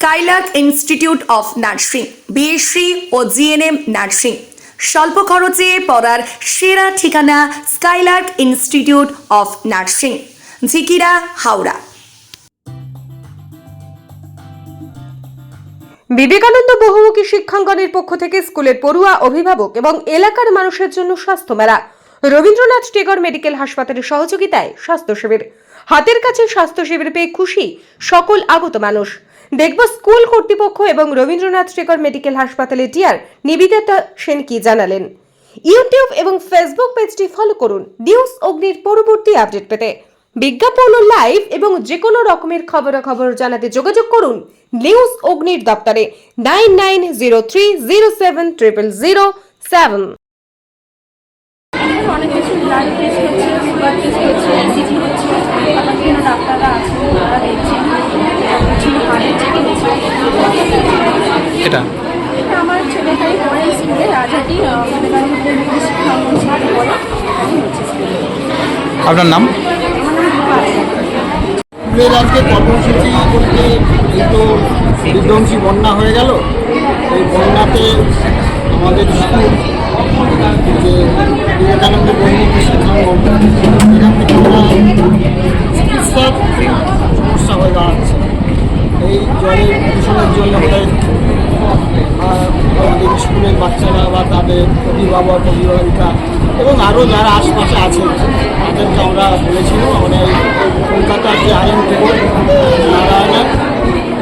Skylark institute of nursing BSc O GNM nursing স্বল্প খরচে পড়ার সেরা ঠিকানা Skylark institute of nursing Jhikira, Howrah. Vivekananda বহুমুখী শিক্ষাঙ্গনের পক্ষ থেকে স্কুলের পড়ুয়া, অভিভাবক এবং এলাকার মানুষের জন্য স্বাস্থ্য মেলা। রবীন্দ্রনাথ টেগর মেডিকেল হাসপাতালের সহযোগিতায় স্বাস্থ্য শিবির হাতের কাছে স্বাস্থ্য শিবির পেয়ে খুশি সকল আগত মানুষ। দেখব স্কুল কর্তৃপক্ষ এবং রবীন্দ্রনাথ টেগর মেডিকেল হাসপাতালে টিয়ার নিবেদিতা সেন কি জানালেন। ইউটিউব এবং ফেসবুক পেজটি ফলো করুন। নিউজ অগ্নির পরবর্তী আপডেট পেতে বিজ্ঞাপন ও লাইভ এবং যে কোনো রকমের খবরাখবর জানাতে যোগাযোগ করুন নিউজ অগ্নির দপ্তরে nine nine zero three zero seven triple zero seven. অনেক কিছু ব্লাড টেস্ট হচ্ছে সুগার টেস্ট হচ্ছে ডাক্তাররা আছেন তারা দেখছেন। স্কুলে আপনার নাম? স্কুলের আজকে কর্মসূচি বলতে এই তো বিধ্বংসী বন্যা হয়ে গেল এই বন্যাতে আমাদের স্কুল যে বিবেকানন্দ বাচ্চারা বা তাদের অভিভাবক, অভিভাবিকা এবং আরও যারা আশপাশে আছেন তাদেরকে আমরা বলেছিলাম, আমাদের কলকাতার যে আইন নারায়ণের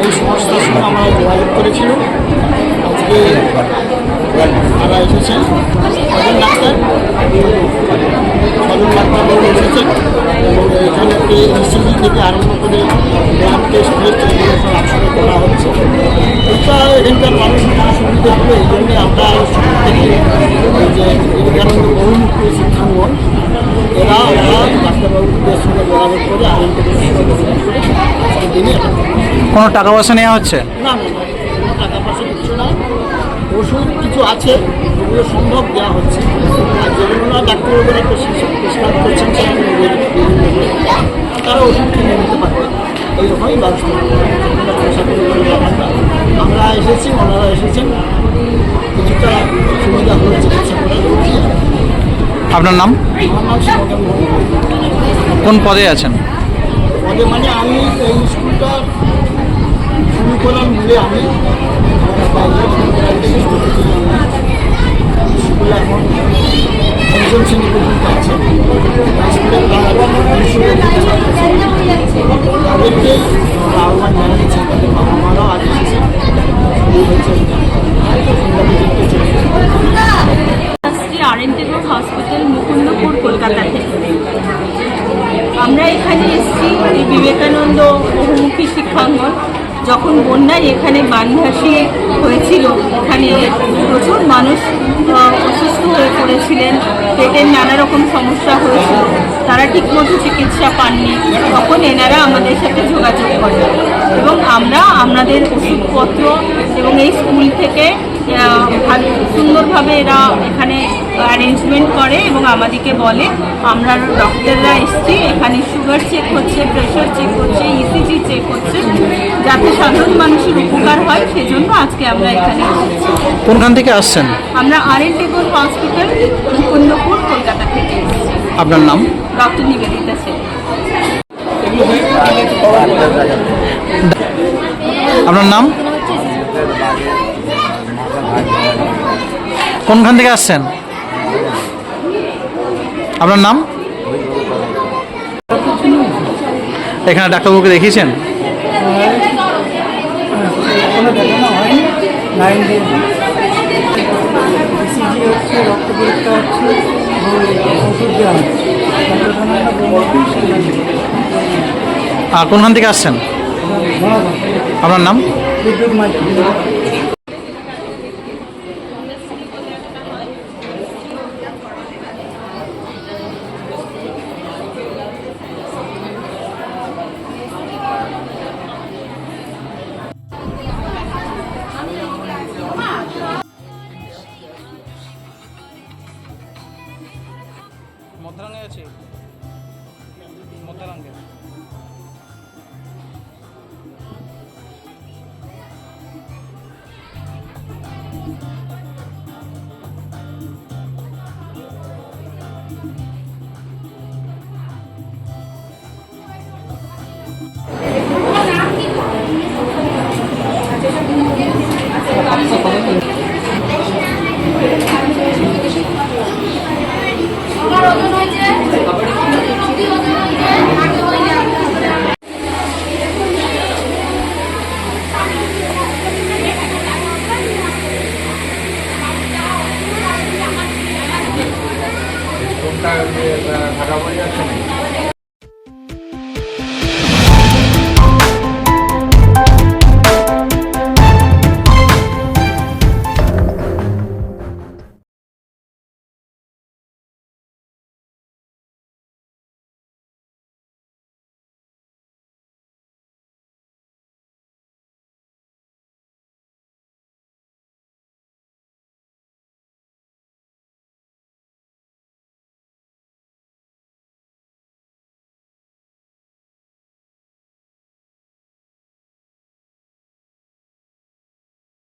এই সংস্থার সঙ্গে আমরা যোগাযোগ করেছিলাম আজকে তারা এসেছেন। ছজন ডাক্তার ছজন ডাক্তারবাবু এসেছেন। এবং এখানে থেকে আরম্ভ করে ব্লাড টেস্ট টেস্ট এগুলো সব একসঙ্গে করা হচ্ছে এটা এখানকার মানুষের জন্য সুবিধা হবে এই জন্যে আমরা শুরু থেকে এই যে বিবেকানন্দ বহুমুখী শিক্ষাঙ্গন এরা ওরা করে আজকের দিনে কোনো টাকা পয়সা নেওয়া হচ্ছে? না না না, কোনো টাকা পয়সা কিছু না ওষুধ কিছু আছে যেগুলো সম্ভব দেওয়া হচ্ছে। আর যেগুলো ডাক্তারবাবুরা প্রেসক্রাইব করছেন তারা ওষুধ কিনে নিতে পারবে এইরকমই না। আমরা এসেছি ওনারা এসেছেন। কিছুটা সুবিধা চিকিৎসা করে আপনার নাম? আমার নাম কোন পদে আছেন পদে মানে আমি এই স্কুলটা শুরু করার মূলে আমি। স্কুল এখন পঞ্চম শ্রেণি পর্যন্ত আছে স্কুলের এখানে এসেছি এই বিবেকানন্দ বহুমুখী শিক্ষাঙ্গন যখন বন্যায় এখানে বানভাসি হয়েছিল, এখানে প্রচুর মানুষ অসুস্থ হয়ে পড়েছিলেন, পেটের নানা রকম সমস্যা হয়েছিল। তারা ঠিকমতো চিকিৎসা পাননি, তখন এনারা আমাদের সাথে যোগাযোগ করে এবং আমরা, আমাদের ওষুধপত্র এবং এই স্কুল থেকে সুন্দরভাবে এরা এখানে অ্যারেঞ্জমেন্ট করে এবং আমাদেরকে বলে আমরা ডক্টররা এসছি এখানে সুগার চেক হচ্ছে প্রেশার চেক হচ্ছে ইসিজি চেক হচ্ছে যাতে সাধারণ মানুষের উপকার হয় সেজন্য আজকে আমরা এখানে কোনখান থেকে আসছেন? আমরা R N Tagore hospital Mukundapur Kolkata থেকে আপনার নাম? ডক্টর নিবেদিতা সেন। আপনার নাম? কোনখান থেকে আসছেন? আপনার নাম? এখানে ডাক্তারবাবুকে দেখিয়েছেন? আর কোনখান থেকে আসছেন? আপনার নাম?